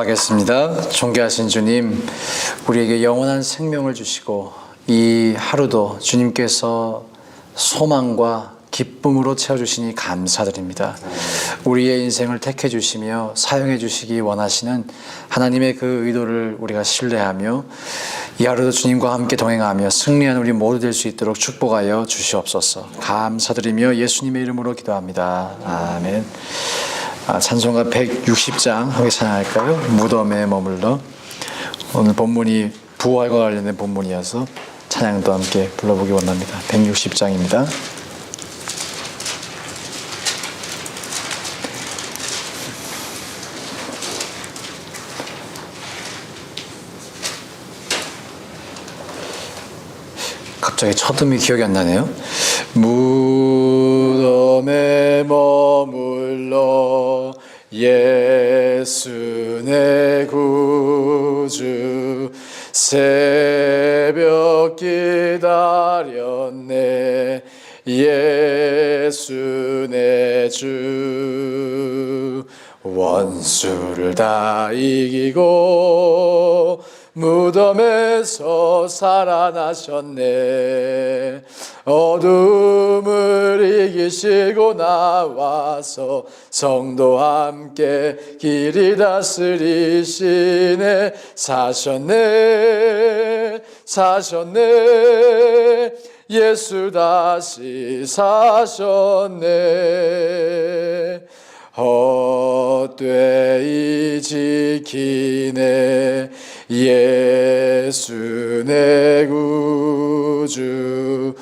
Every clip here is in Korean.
기도하겠습니다. 존귀하신 주님, 우리에게 영원한 생명을 주시고 이 하루도 주님께서 소망과 기쁨으로 채워주시니 감사드립니다. 우리의 인생을 택해 주시며 사용해 주시기 원하시는 하나님의 그 의도를 우리가 신뢰하며 이 하루도 주님과 함께 동행하며 승리한 우리 모두 될 수 있도록 축복하여 주시옵소서. 감사드리며 예수님의 이름으로 기도합니다. 아멘. 아, 찬송가 160장 함께 찬양할까요? 무덤에 머물러 오늘 본문이 부활과 관련된 본문이어서 찬양도 함께 불러보기 원합니다. 160장입니다. 갑자기 첫음이 기억이 안 나네요. 무 덤에 머물러 예수 내 구주 새벽 기다렸네. 예수 내 주 원수를 다 이기고 무덤에서 살아나셨네 어둠을 이기시고 나와서 성도 함께 길이 다스리시네. 사셨네 사셨네. 예수 다시 사셨네. 헛되이 지키네. 예수 내 구주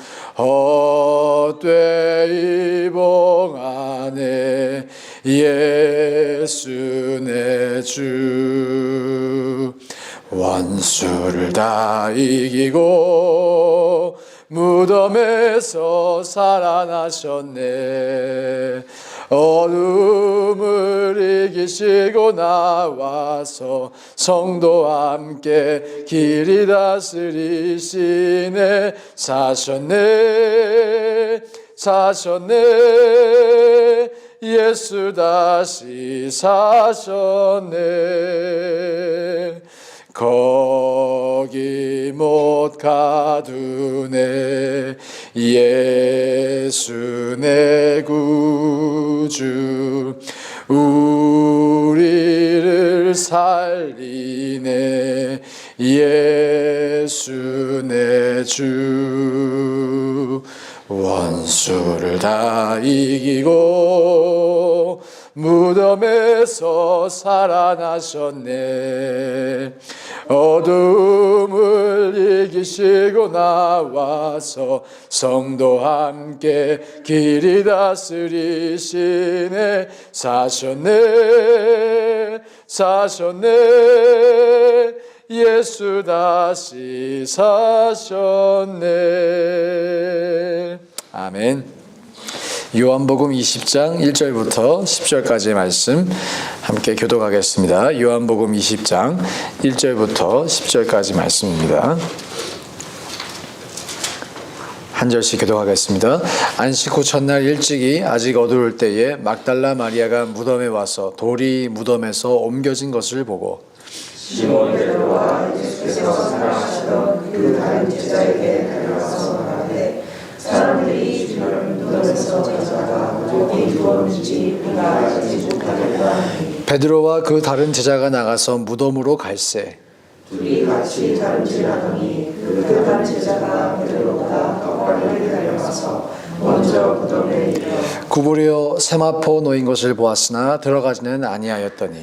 헛되이 봉하네 예수 내 주. 원수를 다 이기고 무덤에서 살아나셨네 어둠을 이기시고 나와서 성도와 함께 길이 다스리시네. 사셨네 사셨네. 예수 다시 사셨네 거기 못 가두네. 예수 내 구주 우리를 살리네. 예수 내 주 원수를 다 이기고 무덤에서 살아나셨네 어둠을 이기시고 나와서 성도 함께 길이 다스리시네. 사셨네 사셨네. 예수 다시 사셨네. 아멘 요한복음 20장 1절부터 10절까지의 말씀 함께 교독하겠습니다. 요한복음 20장 1절부터 10절까지 말씀입니다. 한 절씩 교독하겠습니다. 안식 후 첫날 일찍이 아직 어두울 때에 막달라 마리아가 무덤에 와서 돌이 무덤에서 옮겨진 것을 보고 시몬 베드로와 예수께서 사랑하시던 그 다른 제자에게 달려와서 말하되 사람들이 주를 무덤에서 어디 누웠는지 우리가 알지 못하겠다 하니 베드로와 그 다른 제자가 나가서 무덤으로 갈새 둘이 같이 하더니 그 다른 제자가 베드로보다 더 빨리 달려와서 먼저 무덤에 이르러 구부려 세마포 놓인 것을 보았으나 들어가지는 아니하였더니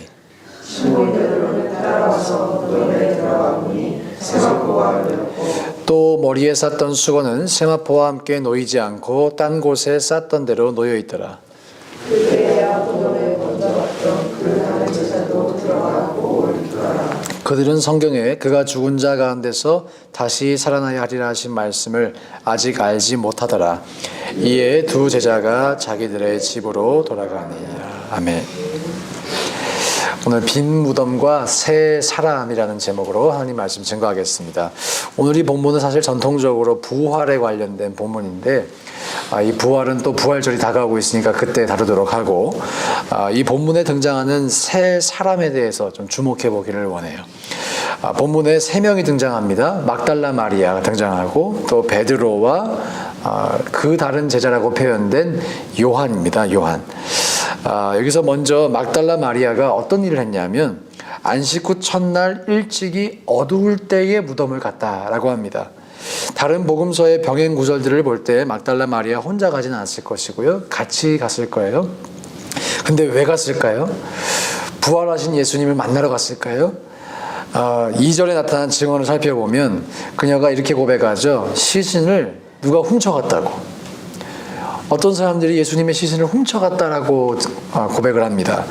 시몬 베드로는 따라와서 무덤에 들어가 보니 세마포가 열렸고 또 머리에 쌌던 수건은 세마포와 함께 놓이지 않고 딴 곳에 쌌던 대로 놓여 있더라. 그들은 성경에 그가 죽은 자 가운데서 다시 살아나야 하리라 하신 말씀을 아직 알지 못하더라. 이에 두 제자가 자기들의 집으로 돌아가니라. 아멘. 오늘 빈 무덤과 새 사람이라는 제목으로 하나님 말씀 증거하겠습니다. 오늘 이 본문은 사실 전통적으로 부활에 관련된 본문인데 아, 이 부활은 또 부활절이 다가오고 있으니까 그때 다루도록 하고 아, 이 본문에 등장하는 세 사람에 대해서 좀 주목해 보기를 원해요. 아, 본문에 세 명이 등장합니다. 막달라 마리아가 등장하고 또 베드로와 아, 그 다른 제자라고 표현된 요한입니다. 요한. 아, 여기서 먼저 막달라 마리아가 어떤 일을 했냐면 안식 후 첫날 일찍이 어두울 때에 무덤을 갔다라고 합니다. 다른 복음서의 병행 구절들을 볼 때 막달라 마리아 혼자 가진 않았을 것이고요. 같이 갔을 거예요. 근데 왜 갔을까요? 부활하신 예수님을 만나러 갔을까요? 아, 2절에 나타난 증언을 살펴보면 그녀가 이렇게 고백하죠. 시신을 누가 훔쳐갔다고. 어떤 사람들이 예수님의 시신을 훔쳐갔다라고 아, 고백을 합니다.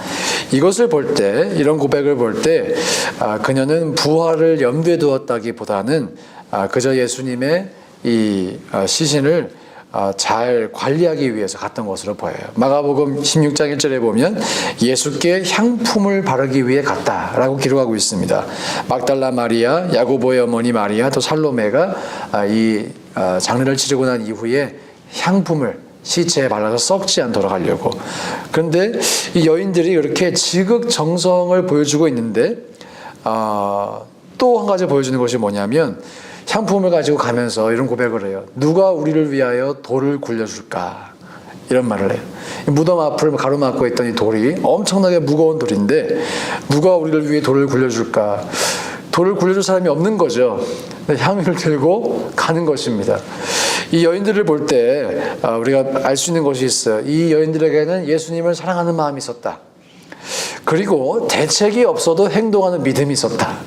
이것을 볼 때, 이런 고백을 볼 때, 아, 그녀는 부활을 염두에 두었다기보다는 아, 그저 예수님의 이 아, 시신을 아, 잘 관리하기 위해서 갔던 것으로 보여요. 마가복음 16장 1절에 보면 예수께 향품을 바르기 위해 갔다라고 기록하고 있습니다. 막달라 마리아, 야고보의 어머니 마리아, 또 살로메가 아, 이 아, 장례를 치르고 난 이후에 향품을 시체에 발라서 썩지 않도록 하려고. 그런데 이 여인들이 이렇게 지극정성을 보여주고 있는데 아, 또한 가지 보여주는 것이 뭐냐면 향품을 가지고 가면서 이런 고백을 해요. 누가 우리를 위하여 돌을 굴려줄까? 이런 말을 해요. 이 무덤 앞을 가로막고 있던 이 돌이 엄청나게 무거운 돌인데 누가 우리를 위해 돌을 굴려줄까? 돌을 굴려줄 사람이 없는 거죠. 향유를 들고 가는 것입니다. 이 여인들을 볼때 아, 우리가 알 수 있는 것이 있어요. 이 여인들에게는 예수님을 사랑하는 마음이 있었다. 그리고 대책이 없어도 행동하는 믿음이 있었다.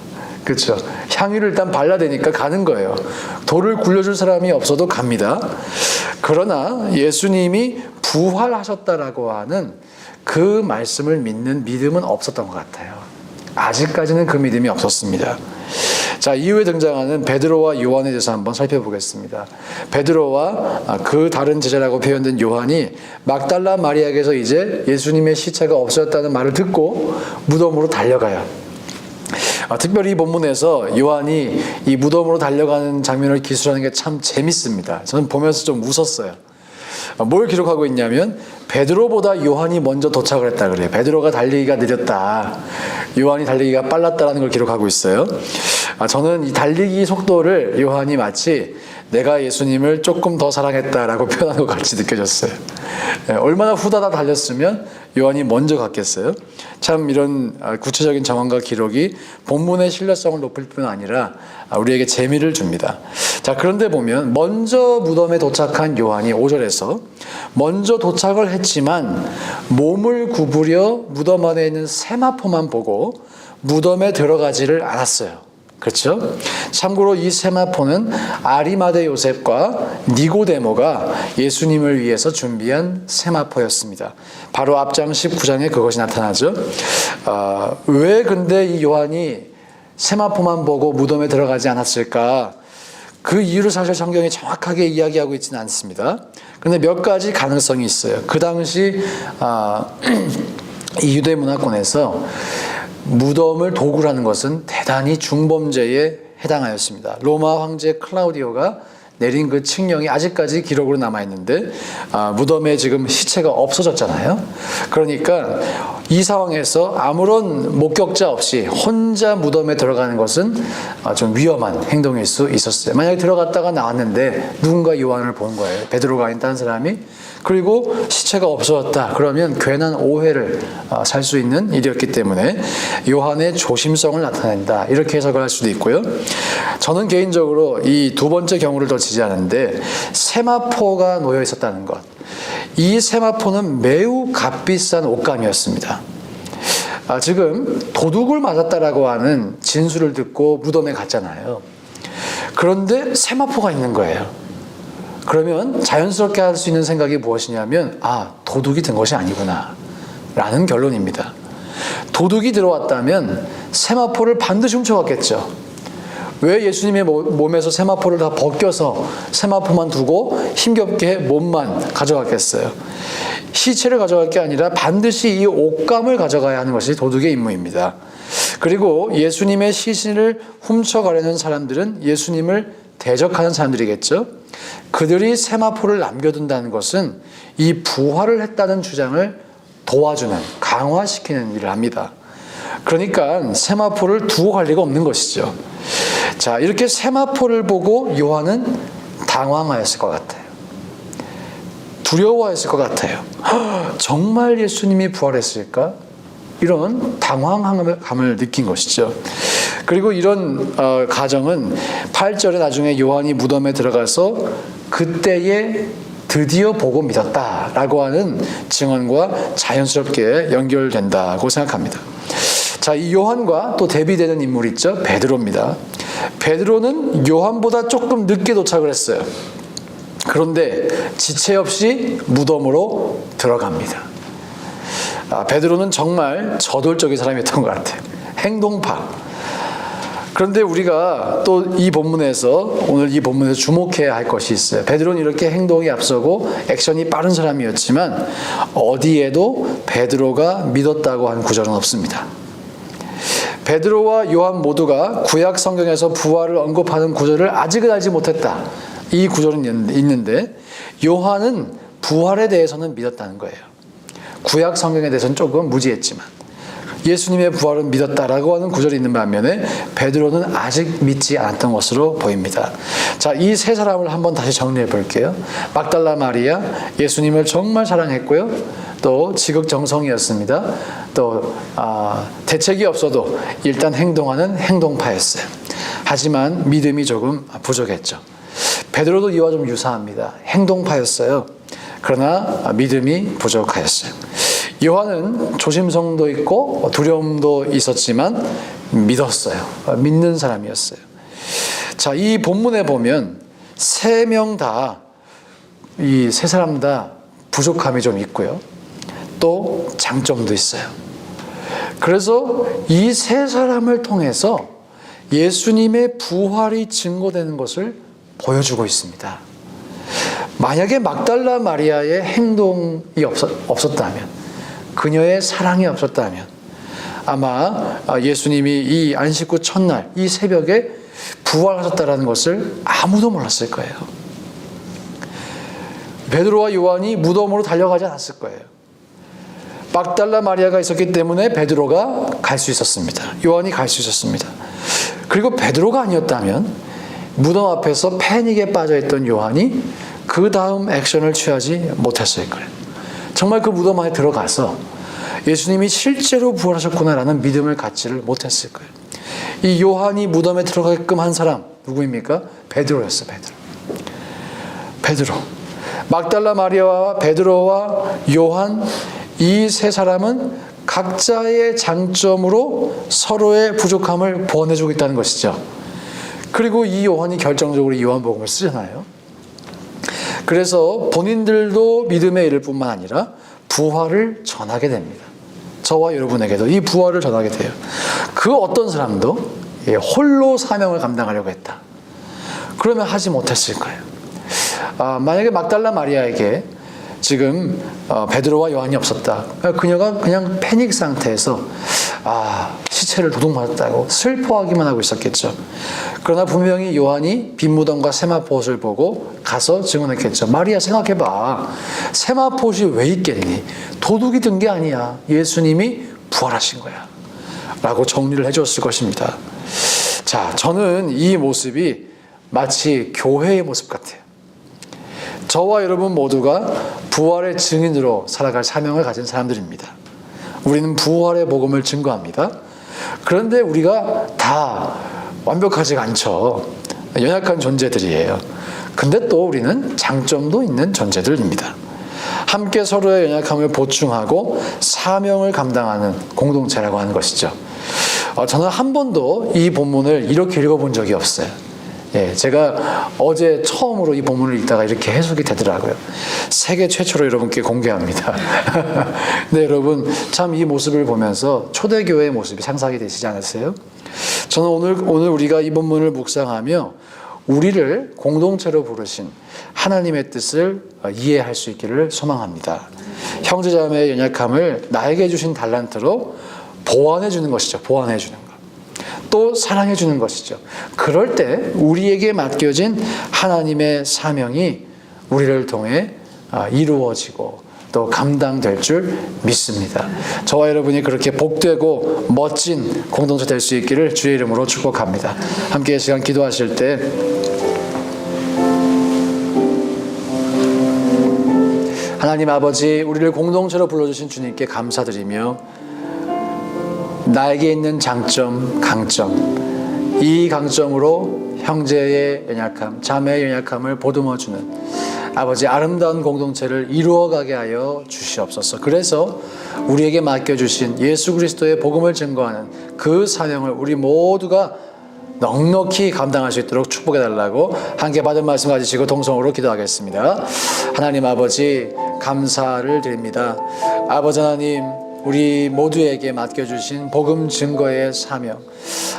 그렇죠. 향유를 일단 발라대니까 가는 거예요. 돌을 굴려줄 사람이 없어도 갑니다. 그러나 예수님이 부활하셨다라고 하는 그 말씀을 믿는 믿음은 없었던 것 같아요. 아직까지는 그 믿음이 없었습니다. 자, 이후에 등장하는 베드로와 요한에 대해서 한번 살펴보겠습니다. 베드로와 아, 그 다른 제자라고 표현된 요한이 막달라 마리아에게서 이제 예수님의 시체가 없어졌다는 말을 듣고 무덤으로 달려가요. 아, 특별히 이 본문에서 요한이 이 무덤으로 달려가는 장면을 기술하는 게 참 재밌습니다. 저는 보면서 좀 웃었어요. 아, 뭘 기록하고 있냐면 베드로보다 요한이 먼저 도착을 했다 그래요. 베드로가 달리기가 느렸다. 요한이 달리기가 빨랐다라는 걸 기록하고 있어요. 아, 저는 이 달리기 속도를 요한이 마치 내가 예수님을 조금 더 사랑했다라고 표현한 것 같이 느껴졌어요. 예, 얼마나 후다다 달렸으면 요한이 먼저 갔겠어요? 참 이런 아, 구체적인 정황과 기록이 본문의 신뢰성을 높일 뿐 아니라 아, 우리에게 재미를 줍니다. 자, 그런데 보면 먼저 무덤에 도착한 요한이 5절에서 먼저 도착을 했지만 몸을 구부려 무덤 안에 있는 세마포만 보고 무덤에 들어가지를 않았어요. 그렇죠? 참고로 이 세마포는 아리마대 요셉과 니고데모가 예수님을 위해서 준비한 세마포였습니다. 바로 앞장 19장에 그것이 나타나죠. 아, 왜 근데 이 요한이 세마포만 보고 무덤에 들어가지 않았을까? 그 이유를 사실 성경이 정확하게 이야기하고 있지는 않습니다. 그런데 몇 가지 가능성이 있어요. 그 당시 아, 이 유대 문화권에서 무덤을 도구라는 것은 대단히 중범죄에 해당하였습니다. 로마 황제 클라우디오가 내린 그 칙령이 아직까지 기록으로 남아 있는데 아, 무덤에 지금 시체가 없어졌잖아요. 그러니까 이 상황에서 아무런 목격자 없이 혼자 무덤에 들어가는 것은 아, 좀 위험한 행동일 수 있었어요. 만약에 들어갔다가 나왔는데 누군가 요한을 본 거예요. 베드로가 아닌 다른 사람이 그리고 시체가 없어졌다. 그러면 괜한 오해를 아, 살수 있는 일이었기 때문에 요한의 조심성을 나타낸다. 이렇게 해석을 할 수도 있고요. 저는 개인적으로 이 두 번째 경우를 더 지지하는데 세마포가 놓여 있었다는 것. 이 세마포는 매우 값비싼 옷감이었습니다. 아, 지금 도둑을 맞았다라고 하는 진술을 듣고 무덤에 갔잖아요. 그런데 세마포가 있는 거예요. 그러면 자연스럽게 할 수 있는 생각이 무엇이냐면, 아, 도둑이 든 것이 아니구나. 라는 결론입니다. 도둑이 들어왔다면 세마포를 반드시 훔쳐갔겠죠. 왜 예수님의 몸에서 세마포를 다 벗겨서 세마포만 두고 힘겹게 몸만 가져갔겠어요? 시체를 가져갈 게 아니라 반드시 이 옷감을 가져가야 하는 것이 도둑의 임무입니다. 그리고 예수님의 시신을 훔쳐가려는 사람들은 예수님을 대적하는 사람들이겠죠. 그들이 세마포를 남겨둔다는 것은 이 부활을 했다는 주장을 도와주는, 강화시키는 일을 합니다. 그러니까 세마포를 두고 갈 리가 없는 것이죠. 자, 이렇게 세마포를 보고 요한은 당황하였을 것 같아요. 두려워했을 것 같아요. "헉, 정말 예수님이 부활했을까? 이런 당황감을 느낀 것이죠. 그리고 이런 어, 가정은 8절에 나중에 요한이 무덤에 들어가서 그때에 드디어 보고 믿었다라고 하는 증언과 자연스럽게 연결된다고 생각합니다. 자, 이 요한과 또 대비되는 인물 있죠? 베드로입니다. 베드로는 요한보다 조금 늦게 도착을 했어요. 그런데 지체 없이 무덤으로 들어갑니다. 아, 베드로는 정말 저돌적인 사람이었던 것 같아요. 행동파. 그런데 우리가 또 이 본문에서 오늘 이 본문에서 주목해야 할 것이 있어요. 베드로는 이렇게 행동이 앞서고 액션이 빠른 사람이었지만 어디에도 베드로가 믿었다고 한 구절은 없습니다. 베드로와 요한 모두가 구약 성경에서 부활을 언급하는 구절을 아직은 알지 못했다. 이 구절은 있는데 요한은 부활에 대해서는 믿었다는 거예요. 구약 성경에 대해서는 조금 무지했지만 예수님의 부활은 믿었다라고 하는 구절이 있는 반면에 베드로는 아직 믿지 않았던 것으로 보입니다. 자, 이 세 사람을 한번 다시 정리해 볼게요. 막달라 마리아, 예수님을 정말 사랑했고요. 또 지극정성이었습니다. 또 아, 대책이 없어도 일단 행동하는 행동파였어요. 하지만 믿음이 조금 부족했죠. 베드로도 이와 좀 유사합니다. 행동파였어요. 그러나 믿음이 부족하였어요. 요한은 조심성도 있고 두려움도 있었지만 믿었어요. 믿는 사람이었어요. 자, 이 본문에 보면 세 명 다, 이 세 사람 다 부족함이 좀 있고요. 또 장점도 있어요. 그래서 이 세 사람을 통해서 예수님의 부활이 증거되는 것을 보여주고 있습니다. 만약에 막달라 마리아의 행동이 없었, 없었다면, 그녀의 사랑이 없었다면, 아마 예수님이 이 안식구 첫날, 이 새벽에 부활하셨다라는 것을 아무도 몰랐을 거예요. 베드로와 요한이 무덤으로 달려가지 않았을 거예요. 막달라 마리아가 있었기 때문에 베드로가 갈 수 있었습니다. 요한이 갈 수 있었습니다. 그리고 베드로가 아니었다면 무덤 앞에서 패닉에 빠져 있던 요한이 그 다음 액션을 취하지 못했을 거예요. 정말 그 무덤 안에 들어가서 예수님이 실제로 부활하셨구나라는 믿음을 갖지를 못했을 거예요. 이 요한이 무덤에 들어가게끔 한 사람 누구입니까? 베드로였어, 베드로. 베드로. 막달라 마리아와 베드로와 요한 이 세 사람은 각자의 장점으로 서로의 부족함을 보완해주고 있다는 것이죠. 그리고 이 요한이 결정적으로 이 요한복음을 쓰잖아요. 그래서 본인들도 믿음에 이를 뿐만 아니라 부활을 전하게 됩니다. 저와 여러분에게도 이 부활을 전하게 돼요. 그 어떤 사람도 예, 홀로 사명을 감당하려고 했다. 그러면 하지 못했을 거예요. 아, 만약에 막달라 마리아에게 지금 어, 베드로와 요한이 없었다. 그녀가 그냥 패닉 상태에서 아 시체를 도둑맞았다고 슬퍼하기만 하고 있었겠죠. 그러나 분명히 요한이 빈무덤과 세마포옷을 보고 가서 증언했겠죠. 마리아 생각해봐. 세마포옷이 왜 있겠니? 도둑이 든 게 아니야. 예수님이 부활하신 거야. 라고 정리를 해줬을 것입니다. 자, 저는 이 모습이 마치 교회의 모습 같아요. 저와 여러분 모두가 부활의 증인으로 살아갈 사명을 가진 사람들입니다. 우리는 부활의 복음을 증거합니다. 그런데 우리가 다 완벽하지 않죠. 연약한 존재들이에요. 근데 또 우리는 장점도 있는 존재들입니다. 함께 서로의 연약함을 보충하고 사명을 감당하는 공동체라고 하는 것이죠. 어, 저는 한 번도 이 본문을 이렇게 읽어본 적이 없어요. 예, 제가 어제 처음으로 이 본문을 읽다가 이렇게 해석이 되더라고요. 세계 최초로 여러분께 공개합니다. 네, 여러분 참 이 모습을 보면서 초대교회의 모습이 상상이 되시지 않으세요? 저는 오늘 오늘 우리가 이 본문을 묵상하며 우리를 공동체로 부르신 하나님의 뜻을 이해할 수 있기를 소망합니다. 형제자매의 연약함을 나에게 주신 달란트로 보완해 주는 것이죠. 보완해 주는 것. 또 사랑해 주는 것이죠. 그럴 때 우리에게 맡겨진 하나님의 사명이 우리를 통해 아, 이루어지고 또 감당될 줄 믿습니다. 저와 여러분이 그렇게 복되고 멋진 공동체 될 수 있기를 주의 이름으로 축복합니다. 함께 이 시간 기도하실 때 하나님 아버지 우리를 공동체로 불러주신 주님께 감사드리며 나에게 있는 장점, 강점 이 강점으로 형제의 연약함, 자매의 연약함을 보듬어주는 아버지 아름다운 공동체를 이루어가게 하여 주시옵소서. 그래서 우리에게 맡겨주신 예수 그리스도의 복음을 증거하는 그 사명을 우리 모두가 넉넉히 감당할 수 있도록 축복해 달라고 함께 받은 말씀 가지시고 동성으로 기도하겠습니다. 하나님 아버지 감사를 드립니다. 아버지 하나님 우리 모두에게 맡겨주신 복음 증거의 사명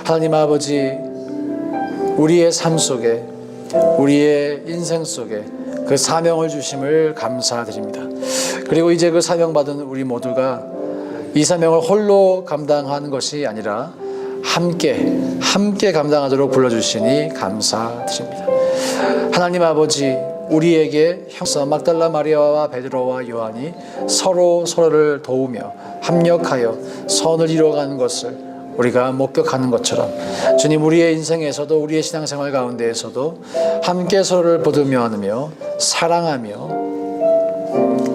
하나님 아버지 우리의 삶 속에 우리의 인생 속에 그 사명을 주심을 감사드립니다. 그리고 이제 그 사명 받은 우리 모두가 이 사명을 홀로 감당하는 것이 아니라 함께 함께 감당하도록 불러주시니 감사드립니다. 하나님 아버지 우리에게 형사 막달라 마리아와 베드로와 요한이 서로 서로를 도우며 합력하여 선을 이루어가는 것을 우리가 목격하는 것처럼 주님 우리의 인생에서도 우리의 신앙생활 가운데에서도 함께 서로를 보듬며 하며 사랑하며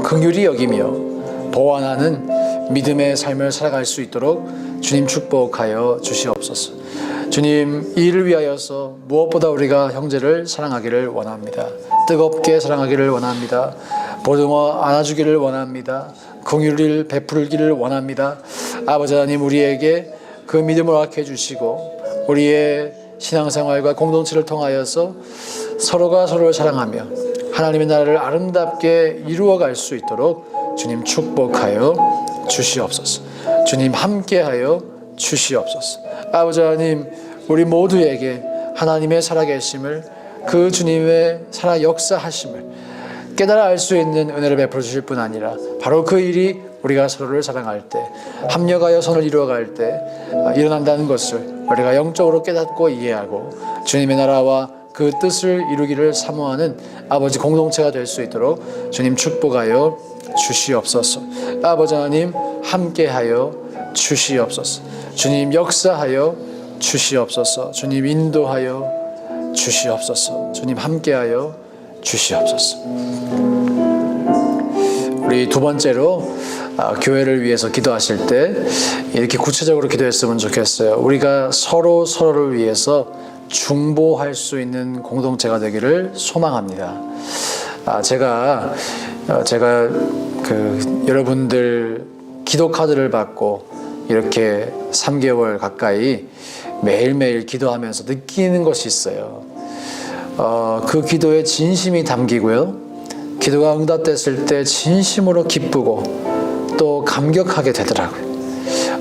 긍휼히 여기며 보완하는 믿음의 삶을 살아갈 수 있도록 주님 축복하여 주시옵소서. 주님 이 일을 위하여서 무엇보다 우리가 형제를 사랑하기를 원합니다. 뜨겁게 사랑하기를 원합니다. 보듬어 안아주기를 원합니다. 긍휼을 베풀기를 원합니다. 아버지 하나님 우리에게 그 믿음을 허락해 주시고 우리의 신앙생활과 공동체를 통하여서 서로가 서로를 사랑하며 하나님의 나라를 아름답게 이루어갈 수 있도록 주님 축복하여 주시옵소서. 주님 함께하여 주시옵소서. 아버지 하나님 우리 모두에게 하나님의 살아계심을 그 주님의 살아 역사하심을 깨달아 알 수 있는 은혜를 베풀어 주실 뿐 아니라 바로 그 일이 우리가 서로를 사랑할 때 합력하여 선을 이루어갈 때 일어난다는 것을 우리가 영적으로 깨닫고 이해하고 주님의 나라와 그 뜻을 이루기를 사모하는 아버지 공동체가 될 수 있도록 주님 축복하여 주시옵소서. 아버지 하나님 함께하여 주시옵소서. 주님 역사하여 주시옵소서. 주님 인도하여 주시옵소서. 주님 함께하여 주시옵소서. 우리 두 번째로 아, 교회를 위해서 기도하실 때 이렇게 구체적으로 기도했으면 좋겠어요. 우리가 서로 서로를 위해서 중보할 수 있는 공동체가 되기를 소망합니다. 아, 제가 어, 제가 그 여러분들 기도 카드를 받고 이렇게 3개월 가까이 매일매일 기도하면서 느끼는 것이 있어요. 어, 그 기도에 진심이 담기고요. 기도가 응답됐을 때 진심으로 기쁘고 또 감격하게 되더라고요.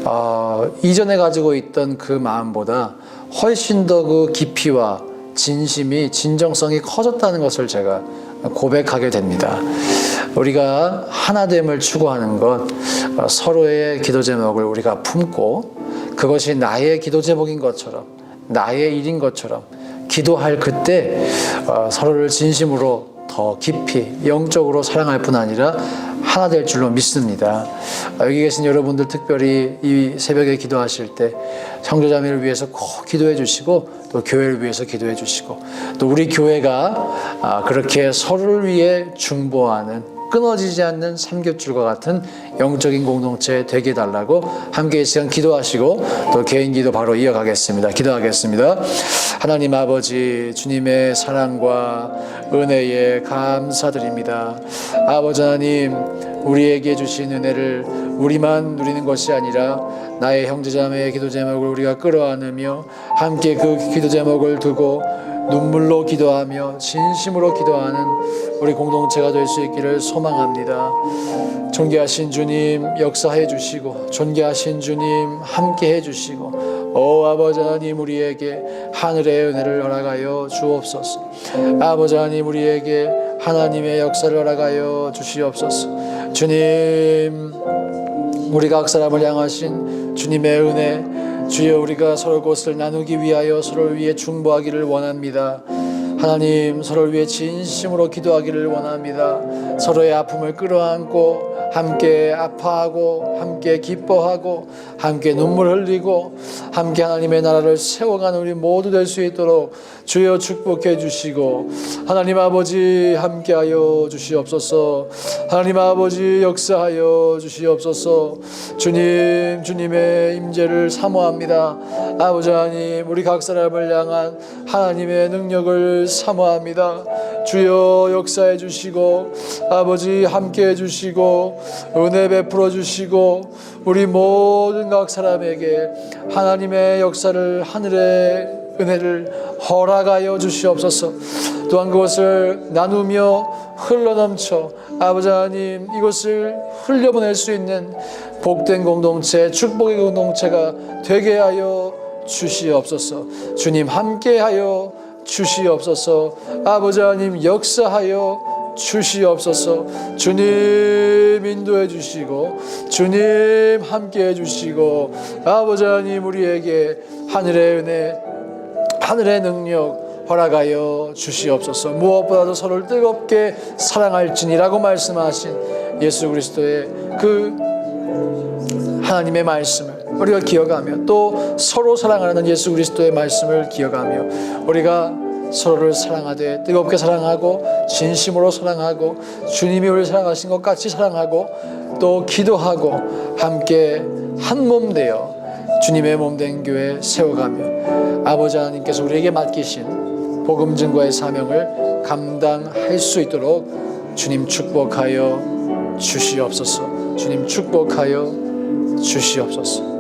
어, 이전에 가지고 있던 그 마음보다 훨씬 더 그 깊이와 진심이 진정성이 커졌다는 것을 제가 고백하게 됩니다. 우리가 하나됨을 추구하는 것 어, 서로의 기도 제목을 우리가 품고 그것이 나의 기도 제목인 것처럼 나의 일인 것처럼 기도할 그때 어, 서로를 진심으로 더 깊이 영적으로 사랑할 뿐 아니라 하나 될 줄로 믿습니다. 아, 여기 계신 여러분들 특별히 이 새벽에 기도하실 때 성도자매를 위해서 꼭 기도해 주시고 또 교회를 위해서 기도해 주시고 또 우리 교회가 아, 그렇게 서로를 위해 중보하는 끊어지지 않는 삼겹줄과 같은 영적인 공동체 되게 해달라고 함께 이 시간 기도하시고 또 개인 기도 바로 이어가겠습니다. 기도하겠습니다. 하나님 아버지 주님의 사랑과 은혜에 감사드립니다. 아버지 하나님 우리에게 주신 은혜를 우리만 누리는 것이 아니라 나의 형제자매의 기도 제목을 우리가 끌어안으며 함께 그 기도 제목을 두고 눈물로 기도하며 진심으로 기도하는 우리 공동체가 될 수 있기를 소망합니다. 존귀하신 주님 역사해 주시고 존귀하신 주님 함께 해 주시고 오 아버지 하나님 우리에게 하늘의 은혜를 허락하여 주옵소서. 아버지 하나님 우리에게 하나님의 역사를 허락하여 주시옵소서. 주님 우리 각 사람을 향하신 주님의 은혜 주여 우리가 서로 것을 나누기 위하여 서로를 위해 중보하기를 원합니다. 하나님 서로를 위해 진심으로 기도하기를 원합니다. 서로의 아픔을 끌어안고 함께 아파하고 함께 기뻐하고 함께 눈물 흘리고 함께 하나님의 나라를 세워가는 우리 모두 될 수 있도록 주여 축복해 주시고 하나님 아버지 함께하여 주시옵소서. 하나님 아버지 역사하여 주시옵소서. 주님 주님의 임재를 사모합니다. 아버지 하나님 우리 각 사람을 향한 하나님의 능력을 사모합니다. 주여 역사해 주시고 아버지 함께 해 주시고 은혜 베풀어 주시고 우리 모든 각 사람에게 하나님의 역사를 하늘의 은혜를 허락하여 주시옵소서. 또한 그것을 나누며 흘러넘쳐 아버지 하나님 이것을 흘려보낼 수 있는 복된 공동체 축복의 공동체가 되게 하여 주시옵소서. 주님 함께하여 주시옵소서. 아버지 하나님 역사하여 주시옵소서. 주님 인도해 주시고 주님 함께 해 주시고 아버지 하나님 우리에게 하늘의 은혜 하늘의 능력 허락하여 주시옵소서. 무엇보다도 서로를 뜨겁게 사랑할지니라고 말씀하신 예수 그리스도의 그 하나님의 말씀을 우리가 기억하며 또 서로 사랑하는 예수 그리스도의 말씀을 기억하며 우리가 서로를 사랑하되 뜨겁게 사랑하고 진심으로 사랑하고 주님이 우리를 사랑하신 것 같이 사랑하고 또 기도하고 함께 한 몸 되어 주님의 몸 된 교회 세워가며 아버지 하나님께서 우리에게 맡기신 복음 증거의 사명을 감당할 수 있도록 주님 축복하여 주시옵소서. 주님 축복하여 주시옵소서.